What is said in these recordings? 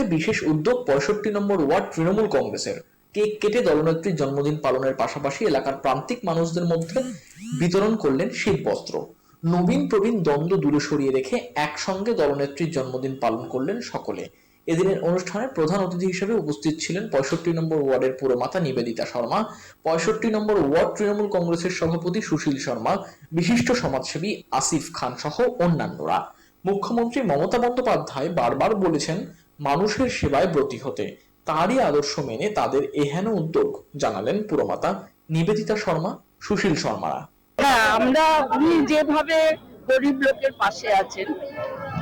পক্ষে বিশেষ উদ্যোগ পঁয়ষট্টি নম্বর ওয়ার্ড তৃণমূল কংগ্রেসের। কেক কেটে দলনেত্রীর জন্মদিন পালনের পাশাপাশি এলাকার প্রান্তিক মানুষদের মধ্যে বিতরণ করলেন শীতবস্ত্র। নবীন প্রবীণ দ্বন্দ্ব দূরে সরিয়ে রেখে একসঙ্গে দলনেত্রীর জন্মদিন পালন করলেন সকলে। এদিনের অনুষ্ঠানে প্রধান অতিথি হিসেবে উপস্থিত ছিলেন পঁয়ষট্টি নম্বর ওয়ার্ডের পুরমাতা নিবেদিতা শর্মা, পঁয়ষট্টি নম্বর ওয়ার্ড তৃণমূল কংগ্রেসের সভাপতি সুশীল শর্মা, বিশিষ্ট সমাজসেবী আসিফ খান সহ অন্যান্যরা। মুখ্যমন্ত্রী মমতা বন্দ্যোপাধ্যায় বারবার বলেছেন মানুষের সেবায় ব্রতী হতে। তারই আদর্শ মেনে তাদের এহেন উদ্যোগ জানালেন পুরমাতা নিবেদিতা শর্মা, সুশীল শর্মারা। হ্যাঁ আমরা উনি যেভাবে গরিব লোকের পাশে আছেন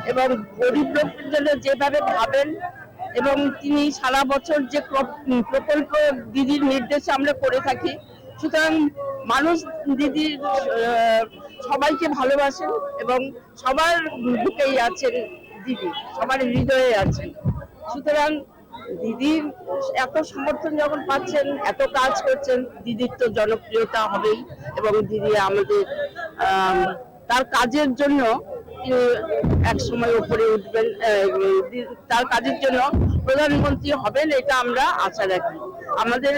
এবং গরিব লোকের জন্য যেভাবে ভাবেন এবং তিনি সারা বছর যে প্র- প্রকল্প দিদির নির্দেশে আমরা করে থাকি, সুতরাং মানুষ দিদির সবাইকে ভালোবাসেন এবং সবার বুকেই আছেন দিদি, সবার হৃদয়ে আছেন। সুতরাং দিদির এত সমর্থন যখন পাচ্ছেন এত কাজ করছেন দিদির তো জনপ্রিয়তা হবেই এবং দিদি আমাদের আম, তার কাজের জন্য এক সময় উপরে উঠবেন তার কাজের জন্য প্রধানমন্ত্রী হবেন এটা আমরা আশা রাখি। আমাদের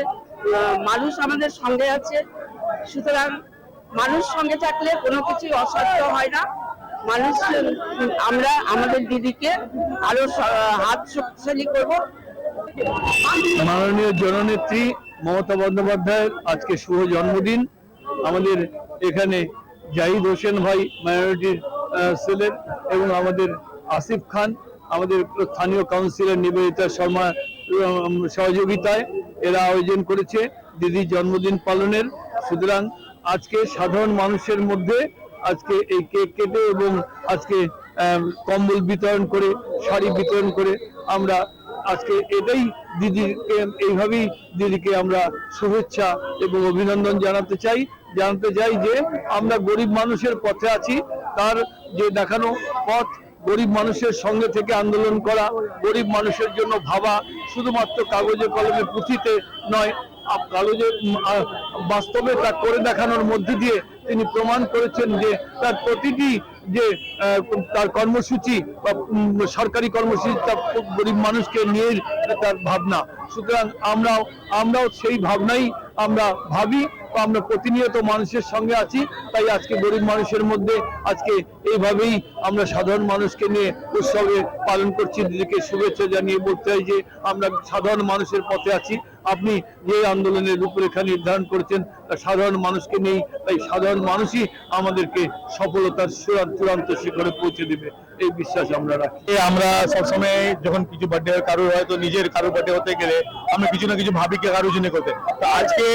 মানুষ আমাদের সঙ্গে আছে সুতরাং মানুষ সঙ্গে থাকলে কোনো কিছুই অসাধ্য হয় না। মানুষ, আমরা আমাদের দিদিকে আরও হাত শক্তিশালী করব। মাননীয় জননেত্রী মমতা বন্দ্যোপাধ্যায়ের আজকে শুভ জন্মদিন। আমাদের এখানে জাহিদ হোসেন ভাই, মাইনরিটির সেলের এবং আমাদের আসিফ খান, আমাদের স্থানীয় কাউন্সিলর নিবেদিতা শর্মা সহযোগিতায় এরা আয়োজন করেছে দিদির জন্মদিন পালনের। সুতরাং আজকে সাধারণ মানুষের মধ্যে আজকে এই কেক কেটে এবং আজকে কম্বল বিতরণ করে, শাড়ি বিতরণ করে আমরা আজকে এটাই দিদিকে এইভাবেই দিদিকে আমরা শুভেচ্ছা এবং অভিনন্দন জানাতে চাই। জানতে চাই যে আমরা গরিব মানুষের পথে আছি, তার যে দেখানো পথ, গরিব মানুষের সঙ্গে থেকে আন্দোলন করা, গরিব মানুষের জন্য ভাবা, শুধুমাত্র কাগজে কলমে পুঁথিতে নয় কাগজে বাস্তবে তা করে দেখানোর মধ্যে দিয়ে তিনি প্রমাণ করেছেন যে তার প্রতিটি যে তার কর্মসূচি বা সরকারি কর্মসূচি তা গরিব মানুষকে নিয়ে তার ভাবনা। সুতরাং আমরাও আমরাও সেই ভাবনাই আমরা ভাবি, আমরা প্রতিনিয়ত মানুষের সঙ্গে আছি, তাই আজকে গরিব মানুষের মধ্যে আজকে এইভাবেই আমরা সাধারণ মানুষকে নিয়ে উৎসবে পালন করছি। নিজেকে শুভেচ্ছা জানিয়ে বলতে চাই যে আমরা সাধারণ মানুষের পথে আছি। আপনি যে আন্দোলনের রূপরেখা নির্ধারণ করেছেন, তা সাধারণ মানুষকে নেই, তাই সাধারণ মানুষই আমাদেরকে সফলতার চূড়ান্ত শিখরে পৌঁছে দেবে। এই বিশ্বাস আমরা রাখি। আমরা সবসময় যখন কিছু বার্থডে কারোর হয়তো নিজের কারোর বার্থডে হতে গেলে আমরা কিছু না কিছু ভাবি কারোর জন্য করতে। তো আজকে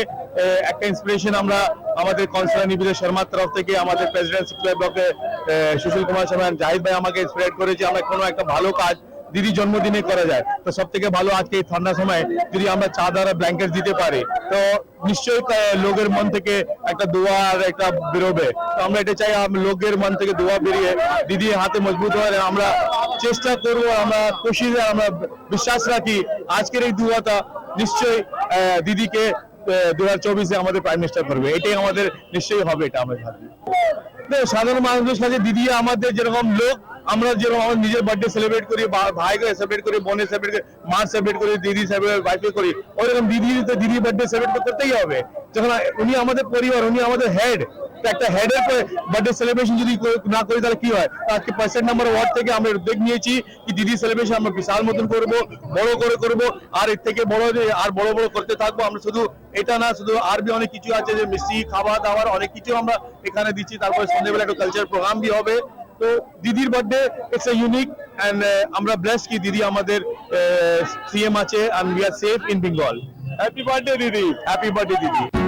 একটা ইন্সপিরেশন আমরা আমাদের কনসালার নিবিদ শর্মার তরফ থেকে আমাদের প্রেসিডেন্ট সিক্রেট ব্লকে সুশীল কুমার শর্মা, জাহিদ ভাই আমাকে ইন্সপায়ার করেছে। আমরা কোনো একটা ভালো কাজ দিদি জন্মদিনে করা যায়। তো সব থেকে ভালো আজকে এই ঠান্ডার সময় যদি আমরা চাদর ব্ল্যাঙ্কেট দিতে পারি, তো নিশ্চয়ই লোকের মন থেকে একটা দোয়া আর একটা বেরোবে। তো আমরা এটা চাই লোকের মন থেকে দোয়া বেরিয়ে দিদি হাতে মজবুত হয় আমরা চেষ্টা করব, আমরা খুশি আমরা বিশ্বাস রাখি আজকের এই দুয়াটা নিশ্চয়ই দিদিকে দু হাজার চব্বিশে আমাদের প্রাইম মিনিস্টার করবে। এটাই আমাদের নিশ্চয়ই হবে, এটা ভাবি। সাধারণ মানুষের সাথে দিদি আমাদের যেরকম লোক আমরা যেরকম আমার নিজের বার্থডে সেলিব্রেট করি ভাইকে সেলিব্রেট করি বোনের সেলিব্রেট করি মার সেলিব্রেট করি, দিদি সেলিব্রেট ওয়াইফে করি ওরকম দিদি তো দিদি বার্থডে সেলিব্রেট তো করতেই হবে। যখন উনি আমাদের পরিবার, উনি আমাদের হেড একটা হেডের বার্থডে সেলিব্রেশন যদি না করি, তাহলে কি হয়? তো আজকে পার্সেন্ট নাম্বার ওয়ার্ড থেকে আমরা উদ্যোগ নিয়েছি কি দিদি সেলিব্রেশন আমরা বিশাল মতন করব, বড় করে করব, আর এর থেকে বড় আর বড় বড় করতে থাকব, আমরা শুধু এটা না, শুধু আর বি অনেক কিছু আছে, যে মিষ্টি খাবার দাবার অনেক কিছু আমরা এখানে দিচ্ছি, তারপরে সন্ধ্যেবেলা একটা কালচার প্রোগ্রাম বি হবে। তো দিদির birthday it's a unique and আমরা ব্লেস কি দিদি আমাদের সিএম আছে and we are safe in Bengal happy birthday দিদি. হ্যাপি বার্থডে দিদি.